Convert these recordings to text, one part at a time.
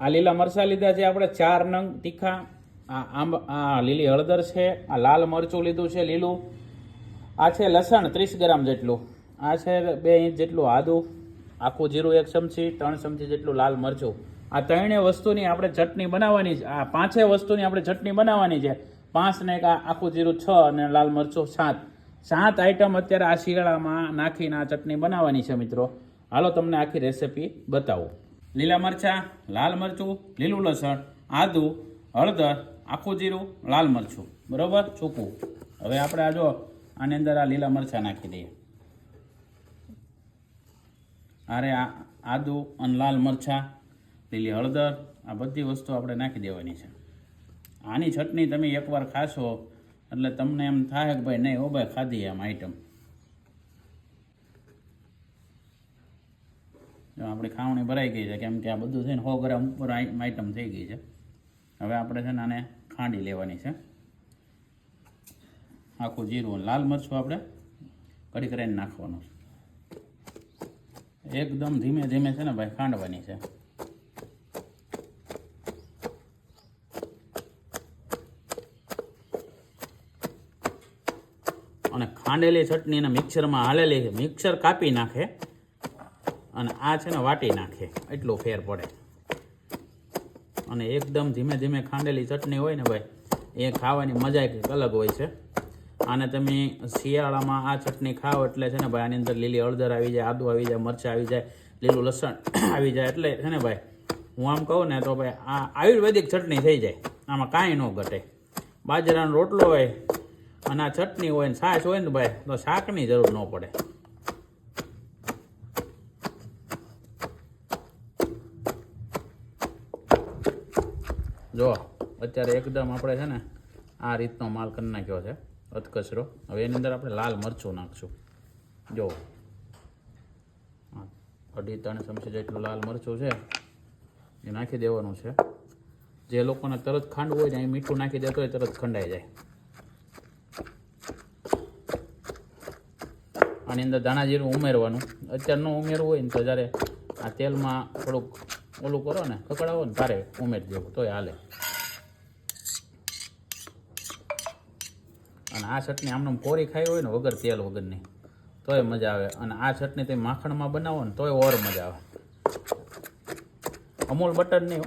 આ લીલા મરચાં લીધા છે આપણે ચાર નંગ તીખા. આ આંબ આ લીલી હળદર છે, આ લાલ મરચું લીધું છે લીલું. આ છે લસણ ત્રીસ ગ્રામ જેટલું. આ છે બે ઇંચ જેટલું આદું, આખું જીરું એક ચમચી, ત્રણ ચમચી જેટલું લાલ મરચું. આ ત્રણેય વસ્તુની આપણે ચટણી બનાવવાની છે. આ પાંચે વસ્તુની આપણે ચટણી બનાવવાની છે. પાંચ ને આખું જીરું છ અને લાલ મરચું સાત. સાત આઈટમ અત્યારે આ શિયાળામાં નાખીને આ ચટણી બનાવવાની છે મિત્રો. હાલો તમને આખી રેસીપી બતાવું. લીલા મરચાં, લાલ મરચું, લીલું લસણ, આદું, હળદર, આખું જીરું, લાલ મરચું. બરાબર? સૂકું હવે આપણે આ જો આની અંદર આ લીલા મરચાં નાખી દઈએ. અરે આ આદું અને લાલ મરચાં, લીલી હળદર, આ બધી વસ્તુ આપણે નાખી દેવાની છે. આની ચટણી તમે એકવાર ખાશો એટલે તમને એમ થાય કે ભાઈ નહીં, ઓ ભાઈ ખાધી એમ આઈટમ આપણી ખાવણી ભરાઈ ગઈ છે, કેમ કે આ બધું છે ને સો ગ્રામ આઈટમ થઈ ગઈ છે. હવે આપણે છે ને આને ખાંડી લેવાની છે. આખું જીરું લાલ મરચું આપણે કડી કરીને નાખવાનું એકદમ ધીમે ધીમે છે ને ભાઈ ખાંડવાની છે. અને ખાંડેલી ચટણી એને મિક્સરમાં હાલેલી છે. મિક્સર કાપી નાખે. અને આ છે ને વાટી નાખે, એટલો ફેર પડે. અને એકદમ ધીમે ધીમે ખાંડેલી ચટણી હોય ને ભાઈ, એ ખાવાની મજા કંઈક અલગ હોય છે. આને તમે શિયાળામાં આ ચટણી ખાઓ એટલે છે ને ભાઈ, આની અંદર લીલી હળદર આવી જાય, આદુ આવી જાય, મરચાં આવી જાય, લીલું લસણ આવી જાય, એટલે છે ને ભાઈ, હું આમ કહું ને તો ભાઈ, આ આયુર્વેદિક ચટણી થઈ જાય, આમાં કાંઈ ન ઘટે. બાજરાનો રોટલો હોય અને આ ચટણી હોય ને છાશ હોય ને ભાઈ, તો શાકની જરૂર ન પડે. જો, અત્યારે એકદમ આપણે છે ને આ રીતનો માલ કરી નાખ્યો છે, અધકચરો. હવે એની અંદર આપણે લાલ મરચું નાખશું. જો. અઢી ત્રણ ચમચી જેટલું લાલ મરચું છે, એ નાખી દેવાનું છે. જે લોકોને તરત ખાંડ હોય ને એ મીઠું નાખી દેતો હોય તરત ખંડાઈ જાય. આની અંદર ધાણા જીરું ઉમેરવાનું. અત્યારે ન ઉમેરવું હોય ને તો જ્યારે આ તેલમાં થોડુંક ઓલું કરો ને, કકડાવો ને તારે ઉમેરી દેવું. તોય હાલે. અને આ ચટણી આમને આમ કોરી ખાઈ હોય ને વગર તેલ વગરની તોય મજા આવે. અને આ ચટણી તમે માખણમાં બનાવો ને તોય ઓર મજા આવે. અમૂલ બટર નહીં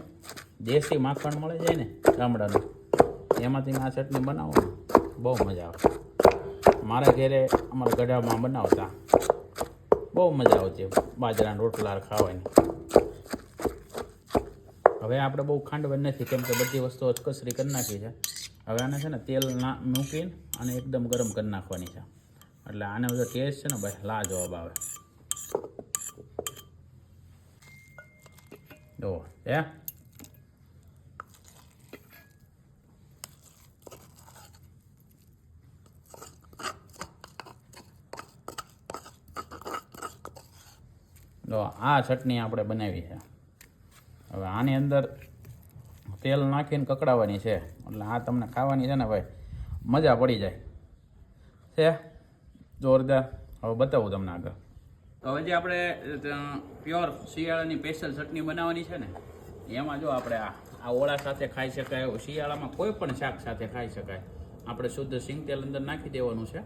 દેશી માખણ મળે જાય ને ગામડાનું. એમાંથી આ ચટણી બનાવો ને બહુ મજા આવે. મારા ઘરે અમારા ગઢામાં બનાવતા. બહુ મજા આવતી બાજરાના રોટલા ખાવાની. હવે આપણે બહુ ખાંડવન નથી કેમ કે બધી વસ્તુઓ કસરી કરી નાખી છે. હવે આને છે ને તેલ ના, મૂકીને અને એકદમ ગરમ કરી નાખવાની છે. એટલે આને બધો ટેસ્ટ છે ને ભાઈ લા જવાબ આવે. જો, હે? જો, આ ચટણી આપણે બનાવી છે. હવે આની અંદર તેલ નાખીને કકડાવવાની છે. એટલે આ તમને ખાવાની છે ને ભાઈ, મજા પડી જાય. છે? જોરદાર. હવે બતાવું તમને આગળ. હવે જે આપણે પ્યોર શિયાળાની સ્પેશિયલ ચટણી બનાવવાની છે ને, એમાં જો આપણે આ આ ઓળા સાથે ખાઈ શકાય, એવું શિયાળામાં કોઈ પણ શાક સાથે ખાઈ શકાય. આપણે શુદ્ધ સિંગ તેલ અંદર નાખી દેવાનું છે,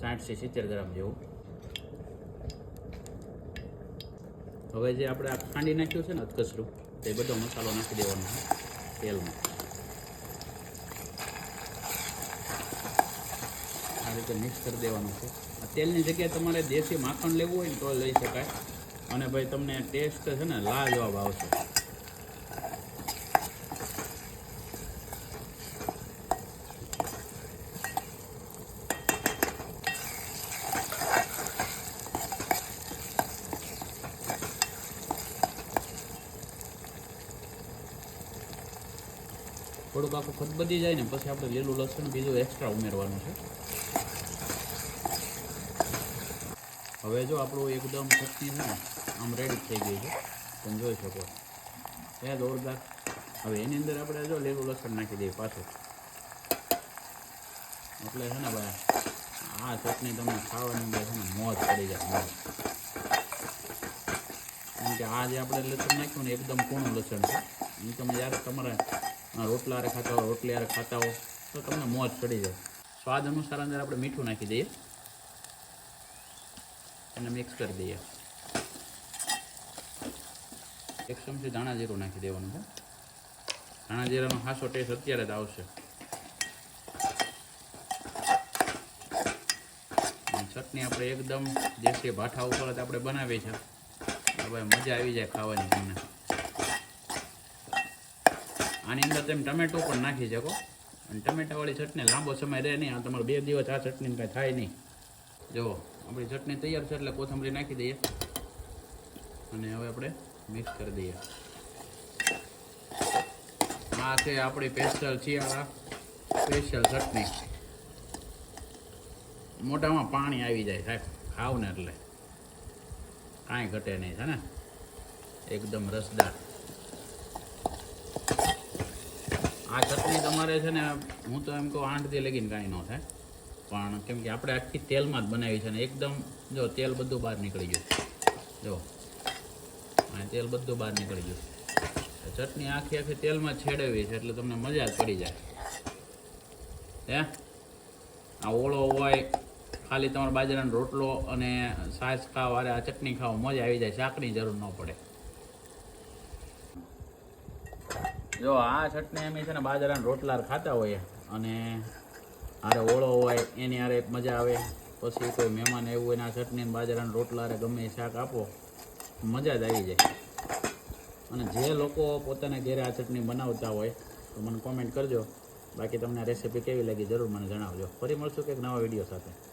સાઠથી સિત્તેર ગ્રામ જેવું. હવે જે આપણે આ ખાંડી નાખ્યું છે ને અધકસરું તે બધો મસાલો નાખી દેવાનો છે. તેલમાં આ રીતે મિક્સ કરી દેવાનું છે. તેલની જગ્યાએ તમારે દેશી માખણ લેવું હોય ને તો લઈ શકાય. અને ભાઈ તમને ટેસ્ટ છે ને લાજવાબ આવશે. થોડુંક આખું ખદબદી જાય ને પછી આપણે લીલું લસણ બીજું એક્સ્ટ્રા ઉમેરવાનું છે. હવે જો આપણું એકદમ ચટણી છે ને, આમ રેડી થઈ ગઈ છે. તમે જોઈ શકો. એ જોરદાર હવે એની અંદર આપણે જો લીલું લસણ નાખી દઈએ પાછું. એટલે છે ને ભાઈ, આ ચટણી તમને ખાવાની અંદર છે ને મોજ પડી જાય, મોજ. કેમ કે આ જે આપણે લસણ નાખ્યું ને એકદમ કૂણું લસણ છે. એ તમે જ્યારે તમારે રોટલા હારે ખાતા હો રોટલી હારે ખાતા હો તો તમને મોજ પડી જાય. સ્વાદ અનુસાર અંદર આપણે મીઠું નાખી દઈએ અને મિક્સ કરી દઈએ. એક ચમચી ધાણા જીરું નાખી દેવાનું છે. ધાણા જીરાનો ખાસો ટેસ્ટ અત્યારે જ આવશે. ચટણી આપણે એકદમ દેશી ભાઠા ઉપર જ આપણે બનાવી છે. હવે મજા આવી જાય ખાવાની તમને. આની અંદર તમે ટમેટો પણ નાખી શકો. અને ટમેટાવાળી ચટણી લાંબો સમય રહે નહીં. આ તમારે બે દિવસ આ ચટણી કાંઈ થાય નહીં. જો, આપણી ચટણી તૈયાર છે એટલે કોથમરી નાખી દઈએ. અને હવે આપણે મિક્સ કરી દઈએ. આ છે આપણી સ્પેશિયલ શિયાળા સ્પેશિયલ ચટણી. મોઢામાં પાણી આવી જાય સાહેબ ખાવ ને એટલે. કાંઈ ઘટે નહીં, છે ને? એકદમ રસદાર. આ ચટણી તમારે છે ને, હું તો એમ કહું આંઠથી લગીને કાંઈ ન થાય. પણ કેમ કે આપણે આખી તેલમાં જ બનાવી છે ને, એકદમ જો તેલ બધું બહાર નીકળી ગયું. જો, આ તેલ બધું બહાર નીકળી ગયું. ચટણી આખી આખી તેલમાં છેડવી છે, એટલે તમને મજા જ પડી જાય. હે? આ ઓળો હોય, ખાલી તમારે બાજરાનો રોટલો અને છાશ ખાવ, અરે આ ચટણી ખાવ મજા આવી જાય, શાકની જરૂર ન પડે. જો, આ ચટણી અમે છે ને બાજરાના રોટલા ખાતા હોઈએ અને આરે ઓળો હોય, એની આરે મજા આવે. પછી કોઈ મહેમાન એવું હોય ને આ ચટણી બાજરાના રોટલા આરે ગમે શાક આપો, મજા જ આવી જાય. અને જે લોકો પોતાના ઘેરે આ ચટણી બનાવતા હોય, તો મને કોમેન્ટ કરજો. બાકી તમને રેસીપી કેવી લાગી જરૂર મને જણાવજો. ફરી મળશું કંઈક નવા વીડિયો સાથે.